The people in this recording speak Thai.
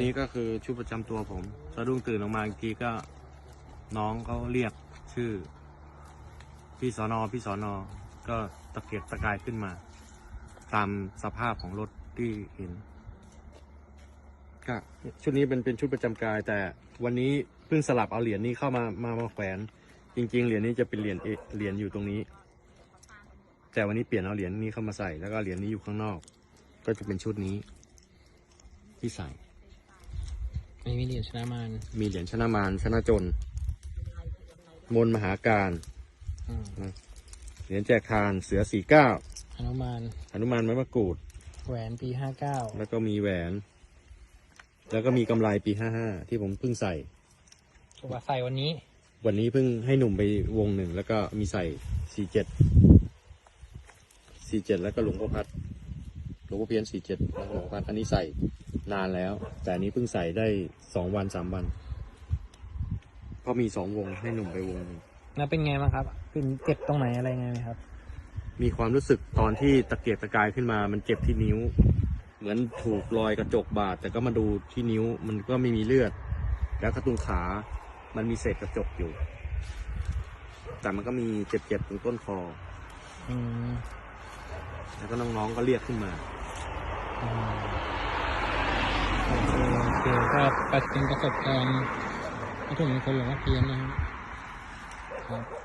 นี่ก็คือชุดประจำตัวผมสะดุ้งตื่นออกมาอีกทีก็น้องเขาเรียกชื่อ พี่สอนอพี่สอนอก็ตะเกียกตะกายขึ้นมา ตามสภาพของรถที่เห็นก็ชุดนี้เป็นเป็นชุดประจำกาย แต่วันนี้เพิ่งสลับเอาเหรียญนี้เข้ามามามาแขวน จริง ๆ เหรียญนี้จะเป็นเหรียญเอเหรียญอยู่ตรงนี้ แต่วันนี้เปลี่ยนเอาเหรียญนี้เข้ามาใส่แล้วก็เหรียญนี้อยู่ข้างนอก ก็จะเป็นชุดนี้ที่ใส่ ไม่มีเหรียญชนะมารมีเหรียญชนะมารชนะจน มนต์มหาการอืมเหรียญแจกทานเสือสี่เก้าอนุมานหนุมานไม้มะกรูด แหวนปีห้าเก้าแล้วก็มีแหวน แล้วก็มีกำไรปีห้าห้าที่ผมเพิ่งใส่ ตัวใส่วันนี้ วันนี้เพิ่งให้หนุ่มไปวงหนึ่ง แล้วก็มีใส่สี่เจ็ดสี่เจ็ดแล้วก็หลวงพ่อพัดหลวงพ่อเพี้ยนสี่เจ็ดแล้วก็หลวงพ่อพัดอันนี้ใส่ นานแล้ว แต่อันนี้เพิ่งใส่ได้สองวันสามวัน เพราะมีสองวงให้หนุ่มไปวงหนึ่งแล้วเป็นไงบ้างครับเป็นเจ็บตรงไหนอะไรไงไหมครับ มีความรู้สึกตอนที่ตะเกียกตะกายขึ้นมา มันเจ็บที่นิ้ว เหมือนถูกรอยกระจกบาด แต่ก็มาดูที่นิ้วมันก็ไม่มีเลือด แล้วก็ตรงขา มันมีเศษกระจกอยู่ แต่มันก็มีเจ็บๆตรงต้นคอ อืม แล้วก็น้องๆก็เรียกขึ้นมา อืมโอเคือก็เป็นประสบการณ์ที่ผมคนหลวงพ่อเพียนนะครับ